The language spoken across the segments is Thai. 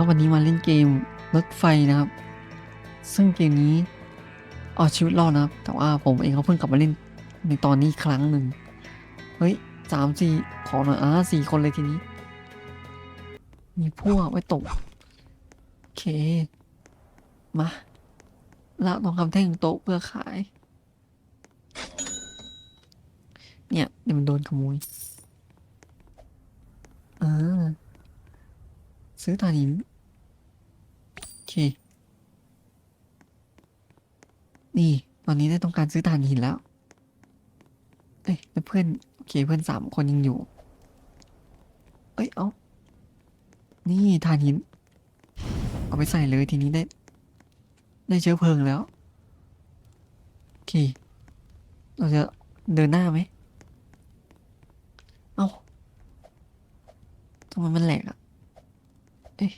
ครับวันนี้มาเล่นเกมรถไฟนะครับ ซึ่งเกมนี้เอาชีวิตรอดนะครับ แต่ว่าผมเองก็เพิ่งกลับมาเล่นในตอนนี้ครั้งหนึ่งเฮ้ยสามสี่ขอหน่อยอ่าสี่คนเลยทีนี้ มีพวกไว้ตกโอเค มาละทองคำแท่งโต๊ะเพื่อขาย เนี่ยเดี๋ยวมันโดนขโมยเออซื้อถ่านหิน เค นี่ ตอนนี้ได้ต้องการซื้อถ่านหินแล้ว เอ้ยแล้วเพื่อน โอเค เพื่อนสามคนยังอยู่ เอ้ย เอา นี่ถ่านหิน เอาไปใส่เลยทีนี้ได้ ได้เชื้อเพลิงแล้ว โอเค เราจะเดินหน้าไหม เอ้าทำไมมันแหลกอะเอ๊ะ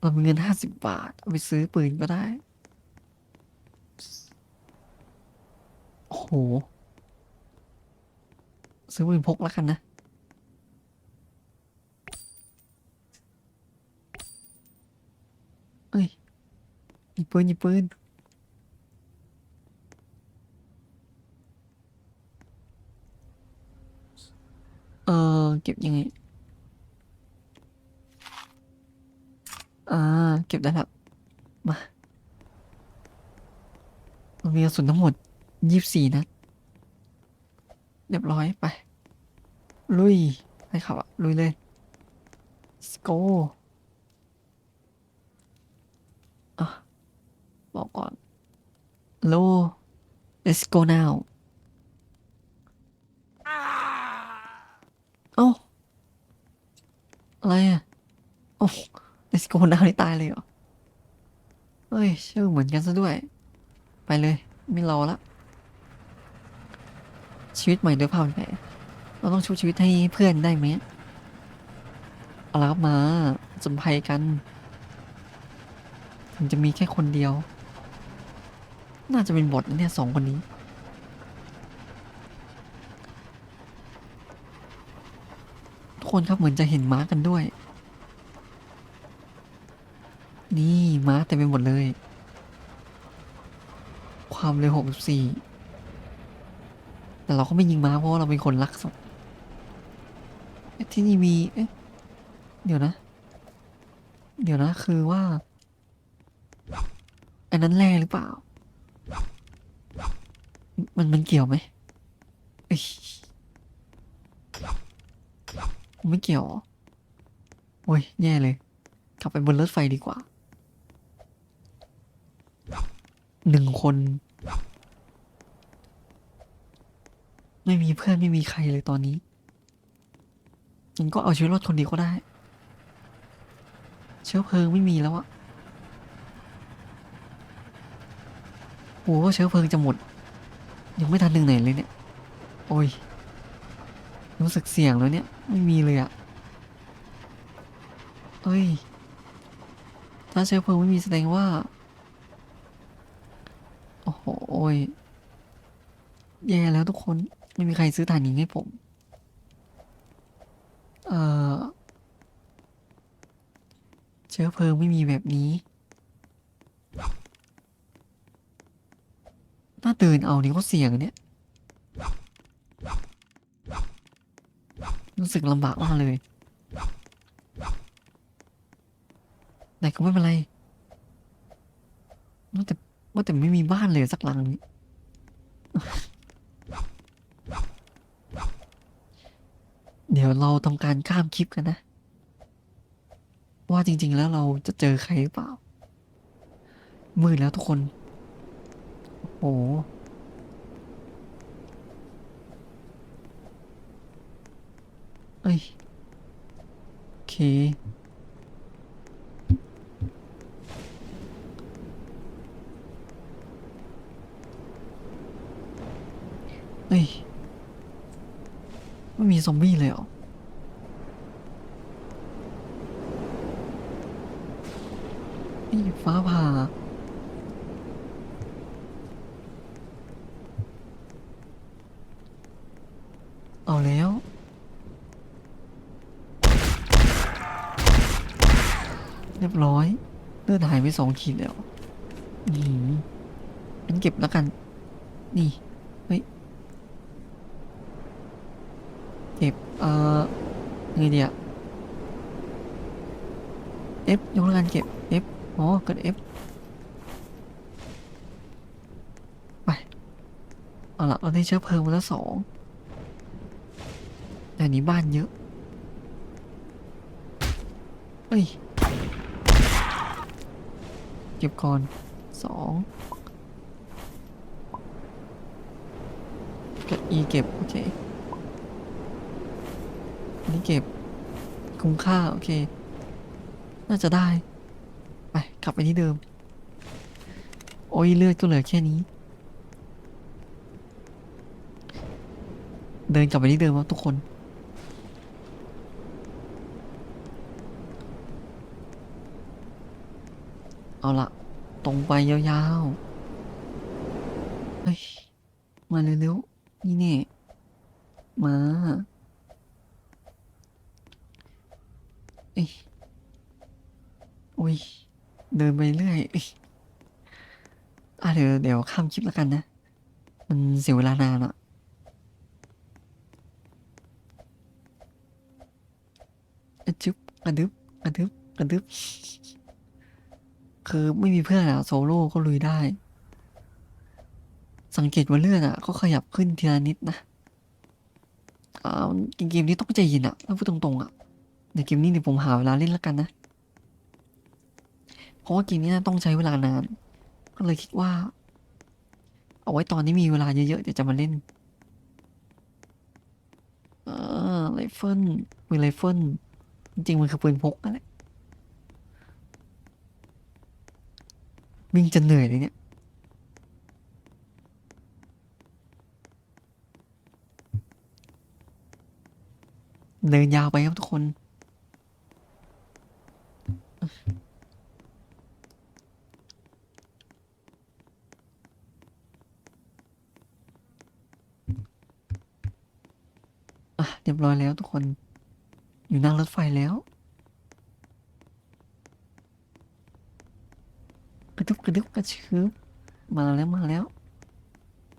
เรามีเงินห้าสิบบาท เอาไปซื้อปืนก็ได้ โอ้โห ซื้อปืนพกแล้วกันนะ เอ้ยหยิบปืนหยิบปืน เออ เก็บยังไง อ่า เก็บได้แล้ว มาเรา มีกระสุนทั้งหมดยี่สิบสี่นัดเรียบร้อยไป ลุยไปขับอะลุยเลย let's go อะบอกก่อน Hello let's go now เอ้าอะไรอะโอ้ let's go now นี่ตายเลยเหรอ เฮ้ย ชื่อเหมือนกันซะด้วย ไปเลย ไม่รอละ ชีวิตใหม่ด้วยภาพแผลเราต้องชูชีวิตให้เพื่อนได้ไหมเอาละครับมาจำภัยกัน ถึงจะมีแค่คนเดียว น่าจะเป็นบทนะเนี่ยสองคนนี้ ทุกคนครับเหมือนจะเห็นม้ากันด้วย นี่ม้าเต็มไปหมดเลย ความเร็วหกสิบสี่แต่เราก็ไม่ยิงม้าเพราะว่าเราเป็นคนรักสัตว์ที่นี่มีเอ๊ะเดี๋ยวนะ เดี๋ยวนะคือว่า อันนั้นแร่หรือเปล่า มันมันเกี่ยวไหมไม่เกี่ยวโอ้ยแย่เลย กลับไปบนรถไฟดีกว่า หนึ่งคน ไม่มีเพื่อนไม่มีใครเลยตอนนี้งั้นก็เอาชีวิตรอดคนเดียวก็ได้ เชื้อเพลิงไม่มีแล้วอะโอ้เชื้อเพลิงจะหมด ยังไม่ทันหนึ่งไหนเลยเนี่ย โอ้ย รู้สึกเสี่ยงแล้วเนี่ย ไม่มีเลยอะเอ้ย ถ้าเชื้อเพลิงไม่มีแสดงว่า โอ้โหโอ้ยแย่แล้วทุกคน ไม่มีใครซื้อถ่านหินให้ผม เอ่อ เชื้อเพลิงไม่มีแบบนี้ถ้าเดินเอานี่ก็เสี่ยงอะเนี่ย รู้สึกลำบากมากเลย แต่ก็ไม่เป็นไรว่าแต่ว่าแต่ไม่มีบ้านเลยสักหลังนี้ เราทำการข้ามคลิปกันนะ ว่าจริง ๆ แล้วเราจะเจอใครหรือเปล่า มืดแล้วทุกคน โอ้โหเอ้ยโอเคเอ้ยไม่มีซอมบี้เลยเหรอี่ฟ้าผ่า เอาแล้ว เรียบร้อยเลือดหายไปสองขีดแล้วอืมงั้นเก็บแล้วกัน นี่ เฮ้ย เก็บ เอ่อไงเดีย F ยกเลิกการเก็บ F อ๋อกด F ไป เอาละเราได้เชื้อเพลิงมาแล้วสองแต่นี้บ้านเยอะเฮ้ย เก็บก่อนสองกด E เก็บ โอเคอันนี้เก็บ คุ้มค่า โอเค น่าจะได้ กลับไปที่เดิม โอ้ยเลือดก็เหลือแค่นี้ เดินกลับไปที่เดิมครับทุกคน เอาละตรงไปยาวๆเฮ้ยมาเร็วๆนี่แน่มาเอ้ยโอ้ย เดินไปเรื่อยอะเดี๋ยวเดี๋ยวข้ามคลิปแล้วกันนะ มันเสียเวลานานอะอะจึ๊บกระดึบกระดึบกระดึบคือไม่มีเพื่อนอะโซโล่ก็ลุยได้ สังเกตว่าเลือดอะก็ขยับขึ้นทีละนิดนะอ่าเกมนี้ต้องใจเย็นอะถ้าพูดตรงๆอะในเกมนี้เดี๋ยวผมหาเวลาเล่นแล้วกันนะ เพราะว่าเกมนี้น่าต้องใช้เวลานาน ก็เลยคิดว่า เอาไว้ตอนนี้มีเวลาเยอะๆเดี๋ยวจะมาเล่นอ่าไรเฟิลปืนไรเฟิลจริงๆมันคือปืนพกนั่นแหละวิ่งจนเหนื่อยเลยเนี่ยเดินยาวไปครับทุกคน เรียบร้อยแล้วทุกคน อยู่หนั่งรถไฟแล้วกระดุบกระดุบกระชืบมาแล้วมาแล้ว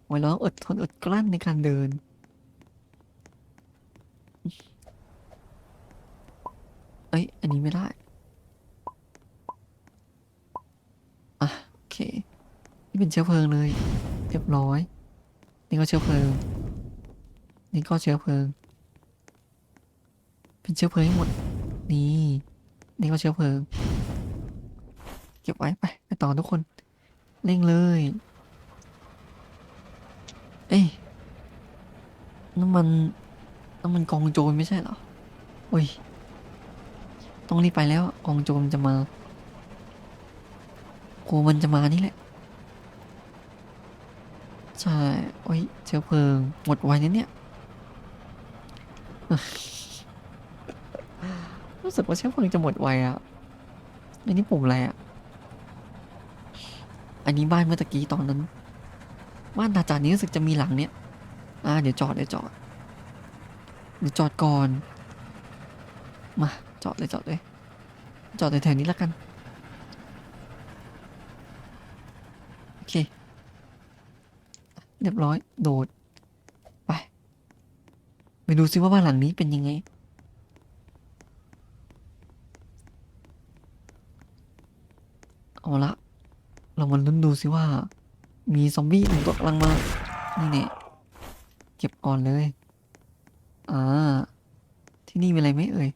ไว้แล้วอดทนอดกลั้นในการเดิน เอ้ย อันนี้ไม่ได้ อะ โอเค นี่เป็นเชื้อเพลิงเลย เรียบร้อย นี่ก็เชื้อเพลิง นี่ก็เชื้อเพลิง เป็นเชื้อเพลิงหมด นี่ นี่ก็เชื้อเพลิง เก็บไว้ไปไปต่อทุกคน เร่งเลย เอ้ยน้ำมันน้ำมันกองโจรไม่ใช่เหรอโอ้ย ต้องรีบไปแล้วกองโจรจะมากลัวมันจะมานี่แหละ ใช่ โอ้ยเชื้อเพลิง หมดไวนะเนี่ย รู้สึกว่าเชื้อเพลิงจะหมดไวอะอันนี้ปุ่มอะไรอะอันนี้บ้านเมื่อตะกี้ตอนนั้น บ้านตาจานนี้รู้สึกจะมีหลังเนี้ย อ่า เดี๋ยวจอดเดี๋ยวจอด เดี๋ยวจอดก่อน มา จอดเลยจอดเลย จอดแถวๆนี้แล้วกัน โอเค เรียบร้อย โดด ไป ไปดูซิว่าบ้านหลังนี้เป็นยังไง เอาละ เรา มาลุ้นดูซิว่า มีซอมบี้หนึ่งตัวกำลังมานี่เนี่ยเก็บก่อนเลย อ่า ที่นี่มีอะไรไหมเอ่ย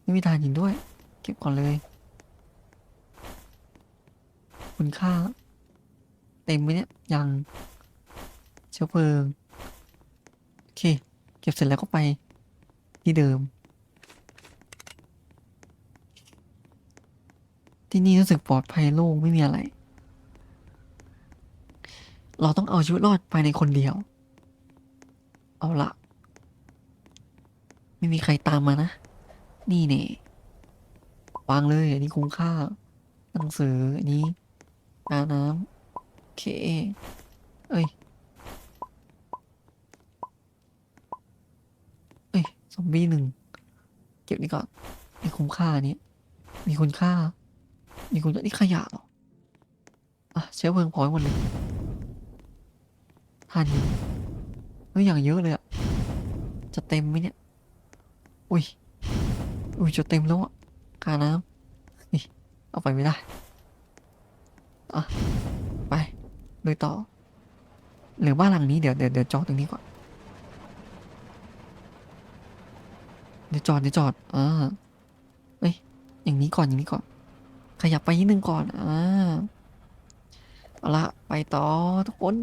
ไม่มีทานหินด้วย เก็บก่อนเลย คุณค่า เต็มไหมเนี่ย ยัง เชื้อเพลิง โอเค เก็บเสร็จแล้วก็ไป ที่เดิม ที่นี่รู้สึกปลอดภัยโล่งไม่มีอะไร เราต้องเอาชีวิตรอดภายในคนเดียว เอาละไม่มีใครตามมานะ นี่เนี่วางเลย อันนี้คุ้มค่า หนังสือ อันนี้อาน้ำโอเค เอ้ย เอ้ย ซอมบี้หนึ่ง เก็บนี่ก่อนมีคุ้มค่านี้ มีคุณค่า มีกุญแจนี่ขยะหรอ อะเชื้อเพลิงพอให้หมดเลย ทานหินเฮ้ยอย่างเยอะเลยอะจะเต็มไหมเนี่ย อุ้ย อุ้ยจะเต็มแล้วอะกาน้ำนี่เอาไปไม่ได้ อะ ไปโดยต่อ หรือบ้านหลังนี้เดี๋ยวเดี๋ยวเดี๋ยวจอดตรงนี้ก่อน เดี๋ยวจอดเดี๋ยวจอด อ่าเอ้ย อย่างนี้ก่อนอย่างนี้ก่อน ขยับไปนิดนึงก่อน อ่า เอาละไปต่อทุกคน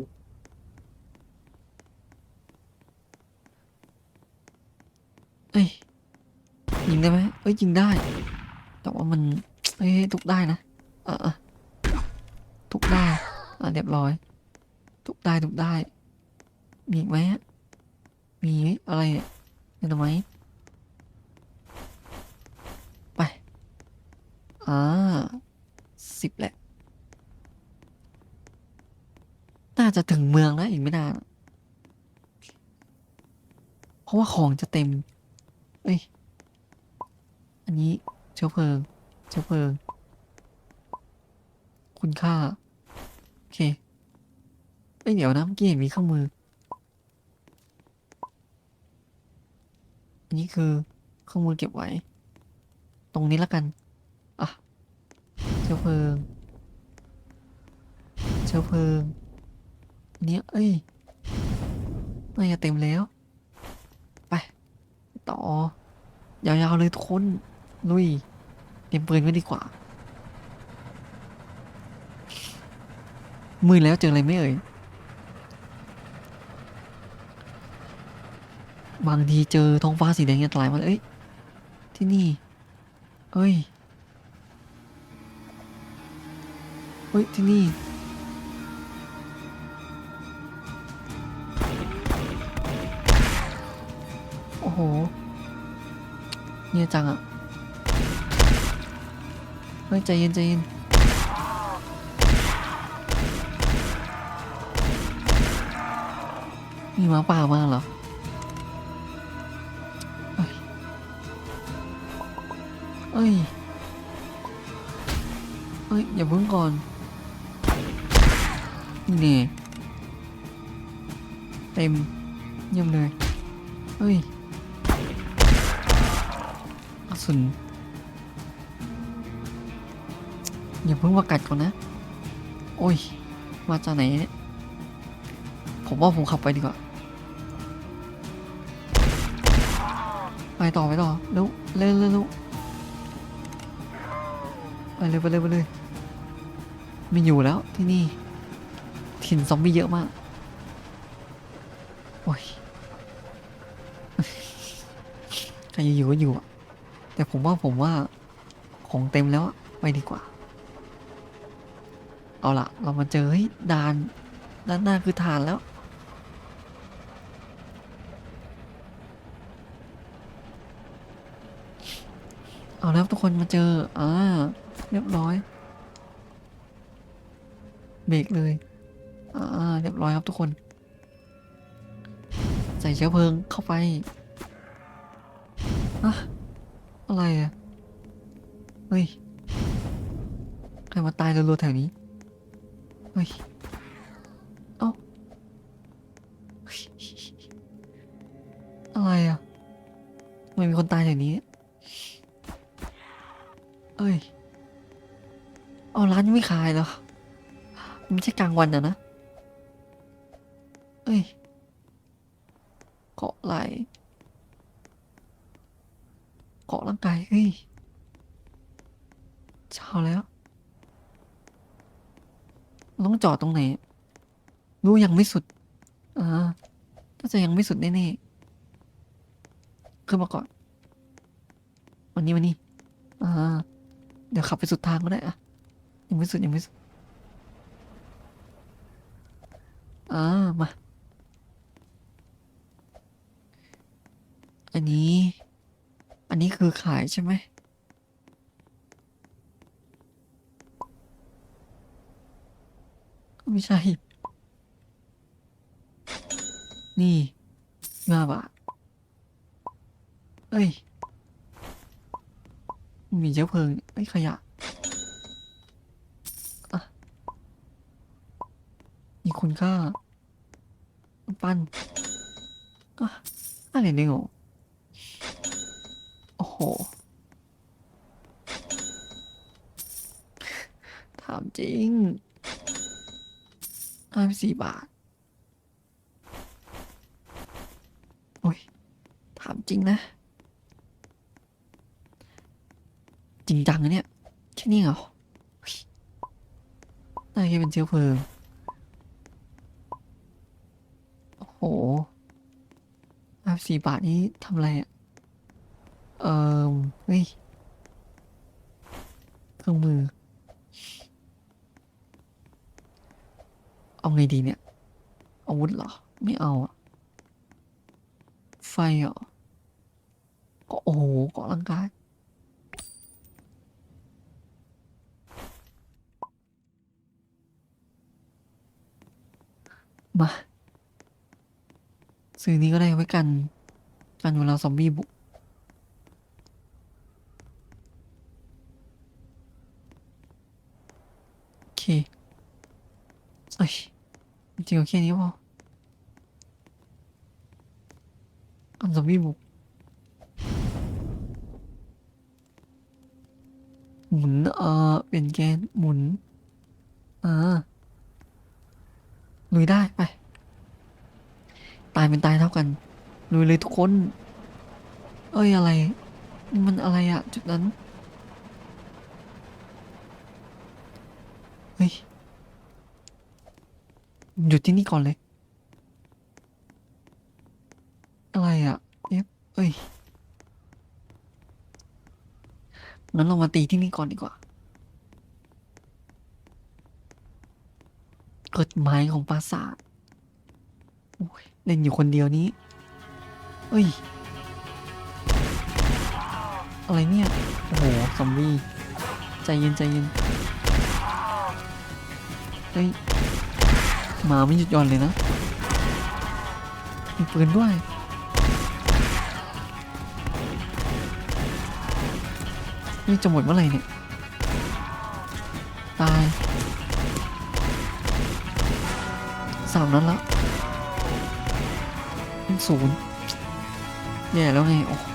อ้ยยิงได้ไหมเอ้ยยิงได้ แต่ว่ามันเอ้ยทุกได้นะเออะทุกได้อะเรียบร้อย ทุกได้ทุกได้ มีอีกไหมอะมีอะไรเนี่ยเห็นไหมไปอ่าสิบแหละ น่าจะถึงเมืองแล้วอีกไม่นาน เพราะว่าของจะเต็ม เอ้ย อันนี้เชื้อเพลิง เชื้อเพลิง คุณค่า โอเคเอ้ยเดี๋ยวนะเมื่อกี้เห็นมีเครื่องมือ อันนี้คือเครื่องมือเก็บไว้ ตรงนี้แล้วกัน อะ เชื้อเพลิง เชื้อเพลิงอันนี้เอ้ยน่าจะเต็มแล้ว ต่อยาวๆเลยทุกคนลุยเตรียมปืนไว้ดีกว่า มือแล้วเจออะไรไม่เอ่ย บางทีเจอท้องฟ้าสีแดงอันตรายมาเลยเอ้ย ที่นี่ เอ้ย เฮ้ย ที่นี่โอ้โห เนี่ยจังอะเฮ้ยใจเย็นใจเย็นมีหมาป่ามาเหรอเอ้ย เอ้ยเอ้ยอย่าเพิ่งก่อน นี่เน่เต็มเยี่ยมเลย เอ้ย สุน อย่าเพิ่งมากัดก่อนนะ โอ้ย มาจากไหนเนี่ย ผมว่าผมขับไปดีกว่า ไปต่อไปต่อเร็วเร็วเร็วไปเลยไปเลยไปเลยไม่อยู่แล้วที่นี่ ถิ่นซอมบี้เยอะมาก โอ้ยใครอยู่ก็อยู่อะ แต่ผมว่าผมว่าของเต็มแล้วไปดีกว่า เอาละเรามาเจอเฮ้ยด่านด้านหน้าคือฐานแล้ว เอาแล้วทุกคนมาเจออ่าเรียบร้อย เบรกเลยอ่าเรียบร้อยครับทุกคน ใส่เชื้อเพลิงเข้าไปอะ อะไรอะ เฮ้ย ใครมาตายรัวๆแถวนี้ เฮ้ย เอ้าอะไรอะทำไมมีคนตายแถวนี้ เอ้ย เอาร้านยังไม่ขายเหรอ มันไม่ใช่กลางวันอะนะ เอ้ยเกาะไหล เกาะร่างกายเฮ้ยเช้าแล้วต้องจอดตรงไหนรู้ยังไม่สุดอ่าน่าจะยังไม่สุดแน่ๆขึ้นมาก่อน วันนี้วันนี้อ่าเดี๋ยวขับไปสุดทางก็ได้อะยังไม่สุดยังไม่สุดอ่ามา อันนี้ อันนี้คือขายใช่ไหมไม่ใช่ นี่ห้าบาเอ้ย มีเจ้าเพลิงไอ้ขยะมีคุณค่า ปั้นอะอะไรเนี่ยงอ โห ถามจริงห้าสิบสี่บาท โอ้ย ถามจริงนะ จริงจังนะเนี่ย แค่นี้เหรอน่าจะเป็นเชื้อเพลิง โอ้โหห้าสิบสี่บาทนี้ทำอะไรอะ เฮ้ยเครื่องมือ เอาไงดีเนี่ย อาวุธเหรอ ไม่เอาอะไฟเหรอ ก็โอ้โหกาะร่างกาย มา ซื้อนี้ก็ได้ไว้กัน กันเวลาซอมบี้บุก โอ เคเอ้ยจริงๆก็แค่นี้พอกันซอมบี้บุกหมุนเอ่อเปลี่ยนแกนหมุนอ่าลุยได้ไป ตายเป็นตายเท่ากันลุยเลยทุกคน เอ้ยอะไร มันอะไรอะจุดนั้น เฮ้ยหยุดที่นี่ก่อนเลย อะไรอะเอฟเอ้ยงั้นเรามาตีที่นี่ก่อนดีกว่า กฎหมายของปราสาทโอ้ยเล่นอยู่คนเดียวนี้ เอ้ย อะไรเนี่ย โอ้โห ซอมบี้ ใจเย็นใจเย็น ฮ้ยหมาไม่หยุดย่อนเลยนะ มีปืนด้วย นี่จะหมดเมื่อไหร่เนี่ย ตายสามนั้นล้วเป็นศูนย์แย่แล้วไง โอ้โห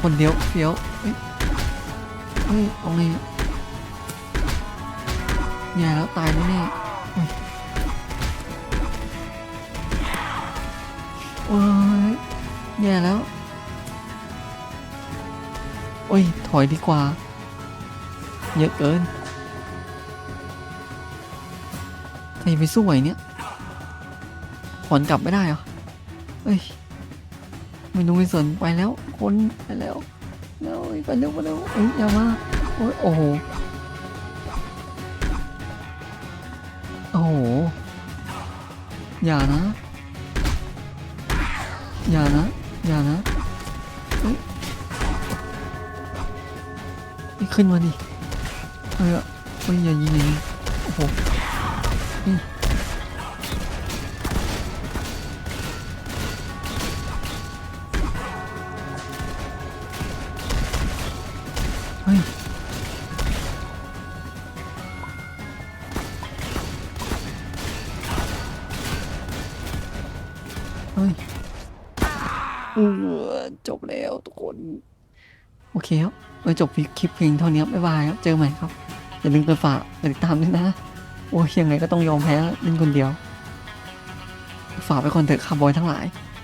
คนเดียวเฟี้ยวเอ้ยเอ้ยอาไง แย่แล้วตายแน่ๆเฮ้ยโอ้ยแย่แล้ว โอ้ย ถอยดีกว่า เยอะเกิน ใครไปสู้ไหวเนี่ยถอนกลับไม่ได้เหรอ เอ้ย ไม่รู้ไม่สนไปแล้ว คนไปแล้วแล้วไปเร็วไปเร็วเอ้ยอย่ามา โอ้ยโอ้โห อ้โห อย่านะ อย่านะ อย่านะเฮ้ยนี่ขึ้นมาดิเฮ้ยเอ้ยอย่ายิงอย่างนี้โอ้โห จบแล้วทุกคน โอเคครับเออจบคลิปเพลงเท่านี้ครับบ๊ายบายครับ เจอใหม่ครับ อย่าลืมกดฝากกดติดตามด้วยนะ โอ้ยยังไงก็ต้องยอมแพ้เล่นคนเดียว ฝากไปก่อนเถอะคาร์บอยทั้งหลายบ